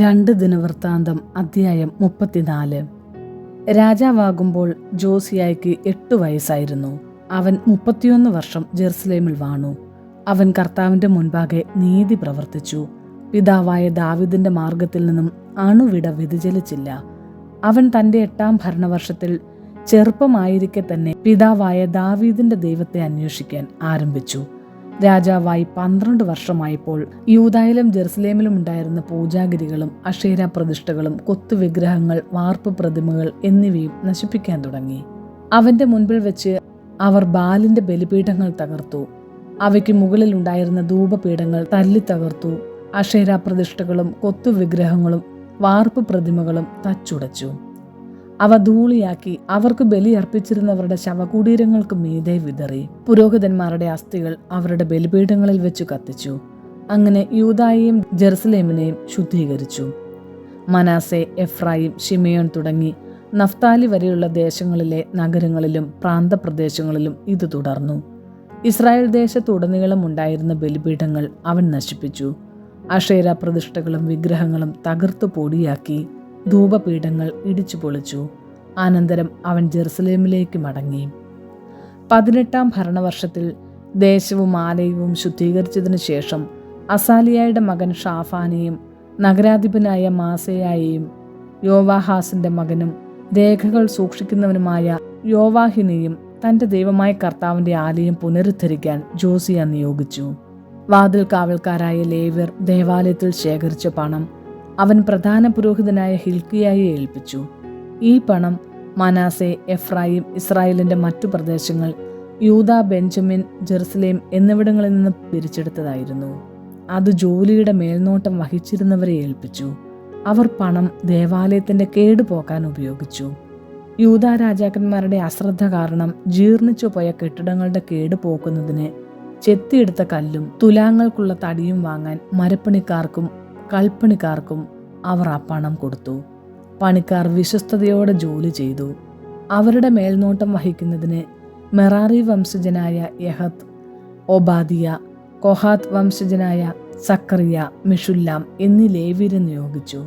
രണ്ട് ദിനവൃത്താന്തം അധ്യായം മുപ്പത്തിനാല്. രാജാവാകുമ്പോൾ ജോസിയായ്ക്ക് എട്ട് വയസ്സായിരുന്നു. അവൻ മുപ്പത്തിയൊന്ന് വർഷം ജെറുസലേമിൽ വാണു. അവൻ കർത്താവിന്റെ മുൻപാകെ നീതി പ്രവർത്തിച്ചു. പിതാവായ ദാവിദിന്റെ മാർഗത്തിൽ നിന്നും അണുവിട വ്യതിചലിച്ചില്ല. അവൻ തന്റെ എട്ടാം ഭരണവർഷത്തിൽ ചെറുപ്പമായിരിക്കെ തന്നെ പിതാവായ ദാവീദിന്റെ ദൈവത്തെ അന്വേഷിക്കാൻ ആരംഭിച്ചു. രാജാവായി പന്ത്രണ്ട് വർഷമായപ്പോൾ യൂതായിലും ജെറുസലേമിലും ഉണ്ടായിരുന്ന പൂജാഗിരികളും അക്ഷേര പ്രതിഷ്ഠകളും കൊത്തുവിഗ്രഹങ്ങൾ വാർപ്പ് പ്രതിമകൾ എന്നിവയും നശിപ്പിക്കാൻ തുടങ്ങി. അവന്റെ മുൻപിൽ വെച്ച് അവർ ബാലിന്റെ ബലിപീഠങ്ങൾ തകർത്തു. അവയ്ക്ക് മുകളിൽ ഉണ്ടായിരുന്ന ധൂപപീഠങ്ങൾ തല്ലി തകർത്തു. അക്ഷേര പ്രതിഷ്ഠകളും കൊത്തുവിഗ്രഹങ്ങളും വാർപ്പ് പ്രതിമകളും തച്ചുടച്ചു. അവ ധൂളിയാക്കി അവർക്ക് ബലിയർപ്പിച്ചിരുന്നവരുടെ ശവകുടീരങ്ങൾക്ക് മീതെ വിതറി. പുരോഹിതന്മാരുടെ അസ്ഥികൾ അവരുടെ ബലിപീഠങ്ങളിൽ വെച്ചു കത്തിച്ചു. അങ്ങനെ യൂതായെയും ജെറുസലേമിനെയും ശുദ്ധീകരിച്ചു. മനാസെ എഫ്രായിം ഷിമയോൻ തുടങ്ങി നഫ്താലി വരെയുള്ള ദേശങ്ങളിലെ നഗരങ്ങളിലും പ്രാന്തപ്രദേശങ്ങളിലും ഇത് തുടർന്നു. ഇസ്രായേൽ ദേശത്തുടനീളം ഉണ്ടായിരുന്ന ബലിപീഠങ്ങൾ അവൻ നശിപ്പിച്ചു. അഷേര പ്രതിഷ്ഠകളും വിഗ്രഹങ്ങളും തകർത്തു പൊടിയാക്കി. ധൂപപീഠങ്ങൾ ഇടിച്ചു പൊളിച്ചു. അനന്തരം അവൻ ജെറുസലേമിലേക്ക് മടങ്ങി. പതിനെട്ടാം ഭരണവർഷത്തിൽ ദേശവും ആലയവും ശുദ്ധീകരിച്ചതിനു ശേഷം അസാലിയായുടെ മകൻ ഷാഫാനെയും നഗരാധിപനായ മാസയായെയും യോവാഹാസിന്റെ മകനും രേഖകൾ സൂക്ഷിക്കുന്നവനുമായ യോവാഹിനിയും തന്റെ ദൈവമായ കർത്താവിന്റെ ആലയം പുനരുദ്ധരിക്കാൻ ജോസിയ നിയോഗിച്ചു. വാതിൽ കാവൽക്കാരായ ലേവ്യർ ദേവാലയത്തിൽ ശേഖരിച്ച പണം അവൻ പ്രധാന പുരോഹിതനായ ഹിൽക്കിയായി ഏൽപ്പിച്ചു. ഈ പണം മനാസെ എഫ്രായിം ഇസ്രായേലിന്റെ മറ്റു പ്രദേശങ്ങൾ യൂത ബെഞ്ചമിൻ ജെറുസലേം എന്നിവിടങ്ങളിൽ നിന്ന് പിരിച്ചെടുത്തതായിരുന്നു. അത് ജോലിയുടെ മേൽനോട്ടം വഹിച്ചിരുന്നവരെ ഏൽപ്പിച്ചു. അവർ പണം ദേവാലയത്തിന്റെ കേടുപോക്കാൻ ഉപയോഗിച്ചു. യൂത രാജാക്കന്മാരുടെ അശ്രദ്ധ കാരണം ജീർണിച്ചു പോയ കെട്ടിടങ്ങളുടെ കേട് പോക്കുന്നതിന് ചെത്തിയെടുത്ത കല്ലും തുലാങ്ങൾക്കുള്ള തടിയും വാങ്ങാൻ മരപ്പണിക്കാർക്കും കൽപ്പണിക്കാർക്കും അവർ ആ പണം കൊടുത്തു. പണിക്കാർ വിശ്വസ്തയോടെ ജോലി ചെയ്തു. അവരുടെ മേൽനോട്ടം വഹിക്കുന്നതിന് മെറാറി വംശജനായ യഹത്ത് ഒബാദിയ കൊഹാത്ത് വംശജനായ സക്കറിയ മിഷുല്ലാം എന്നീ ലേവ്യരെ നിയോഗിച്ചു.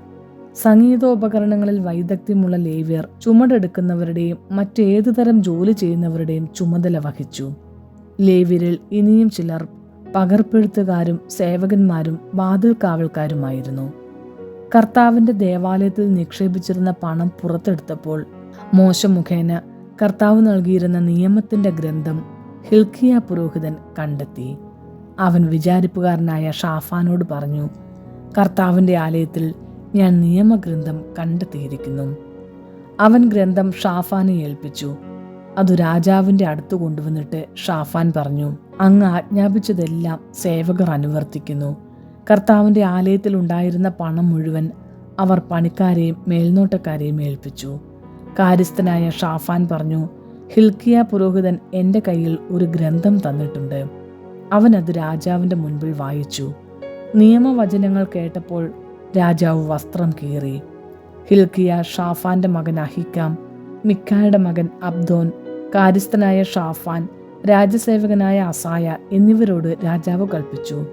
സംഗീതോപകരണങ്ങളിൽ വൈദഗ്ധ്യമുള്ള ലേവ്യർ ചുമടെടുക്കുന്നവരുടെയും മറ്റേതു തരം ജോലി ചെയ്യുന്നവരുടെയും ചുമതല വഹിച്ചു. ലേവ്യരിൽ ഇനിയും ചിലർ പകർപ്പെഴുത്തുകാരും സേവകന്മാരും വാതിൽ കാവൽക്കാരുമായിരുന്നു കർത്താവിന്റെ ദേവാലയത്തിൽ നിക്ഷേപിച്ചിരുന്ന പണം പുറത്തെടുത്തപ്പോൾ മോശ മുഖേന കർത്താവ് നൽകിയിരുന്ന നിയമത്തിന്റെ ഗ്രന്ഥം ഹിൽക്കിയ പുരോഹിതൻ കണ്ടെത്തി. അവൻ വിചാരിപ്പുകാരനായ ഷാഫാനോട് പറഞ്ഞു കർത്താവിന്റെ ആലയത്തിൽ ഞാൻ നിയമഗ്രന്ഥം കണ്ടെത്തിയിരിക്കുന്നു. അവൻ ഗ്രന്ഥം ഷാഫാനെ ഏൽപ്പിച്ചു. അതു രാജാവിന്റെ അടുത്ത് കൊണ്ടുവന്നിട്ട് ഷാഫാൻ പറഞ്ഞു അങ്ങ് ആജ്ഞാപിച്ചതെല്ലാം സേവകർ അനുവർത്തിക്കുന്നു. കർത്താവിന്റെ ആലയത്തിൽ ഉണ്ടായിരുന്ന പണം മുഴുവൻ അവർ പണിക്കാരെയും മേൽനോട്ടക്കാരെയും ഏൽപ്പിച്ചു. കാര്യസ്ഥനായ ഷാഫാൻ പറഞ്ഞു ഹിൽക്കിയ പുരോഹിതൻ എന്റെ കയ്യിൽ ഒരു ഗ്രന്ഥം തന്നിട്ടുണ്ട്. അവൻ അത് രാജാവിന്റെ മുൻപിൽ വായിച്ചു. നിയമവചനങ്ങൾ കേട്ടപ്പോൾ രാജാവ് വസ്ത്രം കീറി. ഹിൽക്കിയ ഷാഫാന്റെ മകൻ അഹിക്കാം മിക്കായുടെ മകൻ അബ്ദോൻ കാര്യസ്ഥനായ ഷാഫാൻ രാജസേവകനായ അസായ എന്നിവരോട് രാജാവ് കൽപ്പിച്ചു.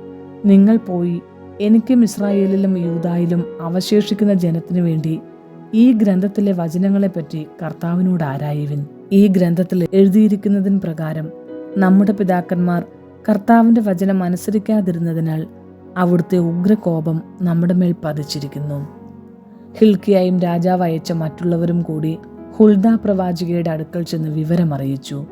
നിങ്ങൾ പോയി എനിക്കും ഇസ്രായേലിലും യൂതായിലും അവശേഷിക്കുന്ന ജനത്തിനു വേണ്ടി ഈ ഗ്രന്ഥത്തിലെ വചനങ്ങളെപ്പറ്റി കർത്താവിനോട് ആരായുവിൻ. ഈ ഗ്രന്ഥത്തിൽ എഴുതിയിരിക്കുന്നതിന് പ്രകാരം നമ്മുടെ പിതാക്കന്മാർ കർത്താവിന്റെ വചനം അനുസരിക്കാതിരുന്നതിനാൽ അവിടുത്തെ ഉഗ്രകോപം നമ്മുടെ മേൽ പതിച്ചിരിക്കുന്നു. ഹിൽക്കിയായും രാജാവ് അയച്ച മറ്റുള്ളവരും കൂടി ഹുൽദ പ്രവാചികയുടെ അടുക്കൽ ചെന്ന് വിവരമറിയിച്ചു.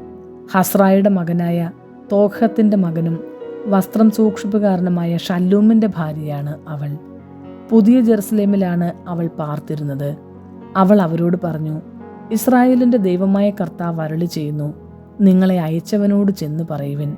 ഹസ്രായുടെ മകനായ തോഹത്തിന്റെ മകനും വസ്ത്രം സൂക്ഷിപ്പുകാരനുമായ ഷല്ലൂമിന്റെ ഭാര്യയാണ് അവൾ. പുതിയ ജെറുസലേമിലാണ് അവൾ പാർത്തിരുന്നത്. അവൾ അവരോട് പറഞ്ഞു ഇസ്രായേലിന്റെ ദൈവമായ കർത്താവ് അരളി ചെയ്യുന്നു നിങ്ങളെ അയച്ചവനോട് ചെന്ന് പറയുവിൻ.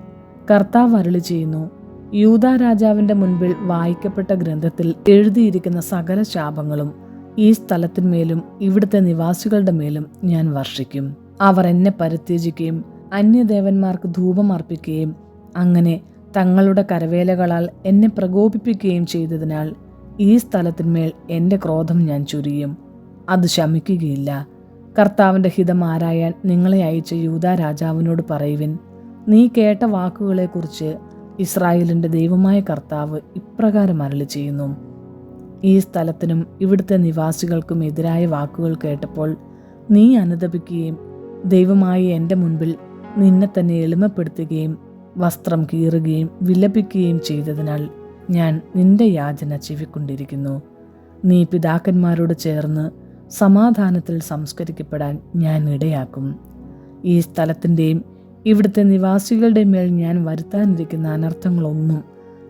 കർത്താവ് അരളി ചെയ്യുന്നു യൂത രാജാവിന്റെ മുൻപിൽ വായിക്കപ്പെട്ട ഗ്രന്ഥത്തിൽ എഴുതിയിരിക്കുന്ന സകല ശാപങ്ങളും ഈ സ്ഥലത്തിന്മേലും ഇവിടുത്തെ നിവാസികളുടെ മേലും ഞാൻ വർഷിക്കും. അവർ എന്നെ പരിത്യജിക്കുകയും അന്യദേവന്മാർക്ക് ധൂപം അർപ്പിക്കുകയും അങ്ങനെ തങ്ങളുടെ കരവേലകളാൽ എന്നെ പ്രകോപിപ്പിക്കുകയും ചെയ്തതിനാൽ ഈ സ്ഥലത്തിന്മേൽ എന്റെ ക്രോധം ഞാൻ ചുരിയും. അത് ശമിക്കുകയില്ല. കർത്താവിന്റെ ഹിതം ആരായാൻ നിങ്ങളെ അയച്ച യൂത രാജാവിനോട് പറയുവിൻ നീ കേട്ട വാക്കുകളെക്കുറിച്ച് ഇസ്രായേലിന്റെ ദൈവമായ കർത്താവ് ഇപ്രകാരം അരളി ചെയ്യുന്നു ഈ സ്ഥലത്തിനും ഇവിടുത്തെ നിവാസികൾക്കും എതിരായ വാക്കുകൾ കേട്ടപ്പോൾ നീ അനുദപിക്കുകയും ദൈവമായി എന്റെ മുൻപിൽ നിന്നെ തന്നെ എളിമപ്പെടുത്തുകയും വസ്ത്രം കീറുകയും വിലപിക്കുകയും ചെയ്തതിനാൽ ഞാൻ നിന്റെ യാചന ചെവിക്കൊണ്ടിരിക്കുന്നു. നീ പിതാക്കന്മാരോട് ചേർന്ന് സമാധാനത്തിൽ സംസ്കരിക്കപ്പെടാൻ ഞാൻ ഇടയാക്കും. ഈ സ്ഥലത്തിന്റെയും ഇവിടുത്തെ നിവാസികളുടെ മേൽ ഞാൻ വരുത്താനിരിക്കുന്ന അനർത്ഥങ്ങളൊന്നും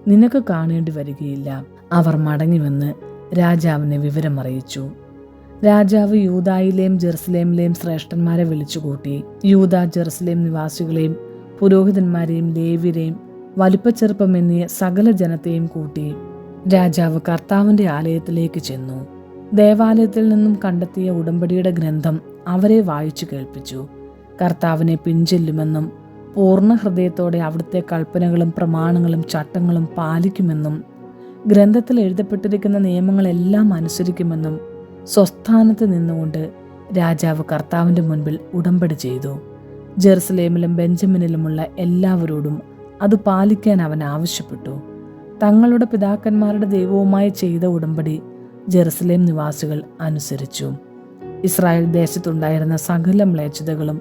നിനക്ക് കാണേണ്ടി വരികയില്ല. അവർ മടങ്ങിവന്ന് രാജാവിനെ വിവരമറിയിച്ചു. രാജാവ് യൂതായിലെയും ജെറുസലേമിലെയും ശ്രേഷ്ഠന്മാരെ വിളിച്ചുകൂട്ടി. യൂത ജെറുസലേം നിവാസികളെയും പുരോഹിതന്മാരെയും ലേവ്യരെയും വലിപ്പച്ചെറുപ്പം എന്നീ സകല ജനത്തെയും കൂട്ടി രാജാവ് കർത്താവിന്റെ ആലയത്തിലേക്ക് ചെന്നു. ദേവാലയത്തിൽ നിന്നും കണ്ടെത്തിയ ഉടമ്പടിയുടെ ഗ്രന്ഥം അവരെ വായിച്ചു കേൾപ്പിച്ചു. കർത്താവിനെ പിൻചെല്ലുമെന്നും പൂർണ ഹൃദയത്തോടെ അവിടുത്തെ കൽപ്പനകളും പ്രമാണങ്ങളും ചട്ടങ്ങളും പാലിക്കുമെന്നും ഗ്രന്ഥത്തിൽ എഴുതപ്പെട്ടിരിക്കുന്ന നിയമങ്ങളെല്ലാം അനുസരിക്കുമെന്നും സ്വസ്ഥാനത്ത് നിന്നുകൊണ്ട് രാജാവ് കർത്താവിന്റെ മുൻപിൽ ഉടമ്പടി ചെയ്തു. ജെറുസലേമിലും ബെഞ്ചമിനിലുമുള്ള എല്ലാവരോടും അത് പാലിക്കാൻ അവൻ ആവശ്യപ്പെട്ടു. തങ്ങളുടെ പിതാക്കന്മാരുടെ ദൈവവുമായി ചെയ്ത ഉടമ്പടി ജെറുസലേം നിവാസികൾ അനുസരിച്ചു. ഇസ്രായേൽ ദേശത്തുണ്ടായിരുന്ന സകല മ്ലേച്ഛതകളും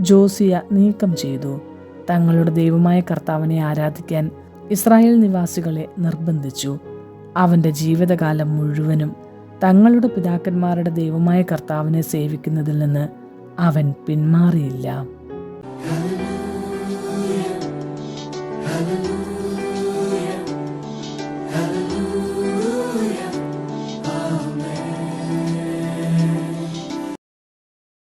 ജോസിയ നീക്കം ചെയ്തു. തങ്ങളുടെ ദൈവമായ കർത്താവിനെ ആരാധിക്കാൻ ഇസ്രായേൽ നിവാസികളെ നിർബന്ധിച്ചു. അവന്റെ ജീവിതകാലം മുഴുവനും തങ്ങളുടെ പിതാക്കന്മാരുടെ ദൈവമായ കർത്താവിനെ സേവിക്കുന്നതിൽ നിന്ന് അവൻ പിന്മാറിയില്ല.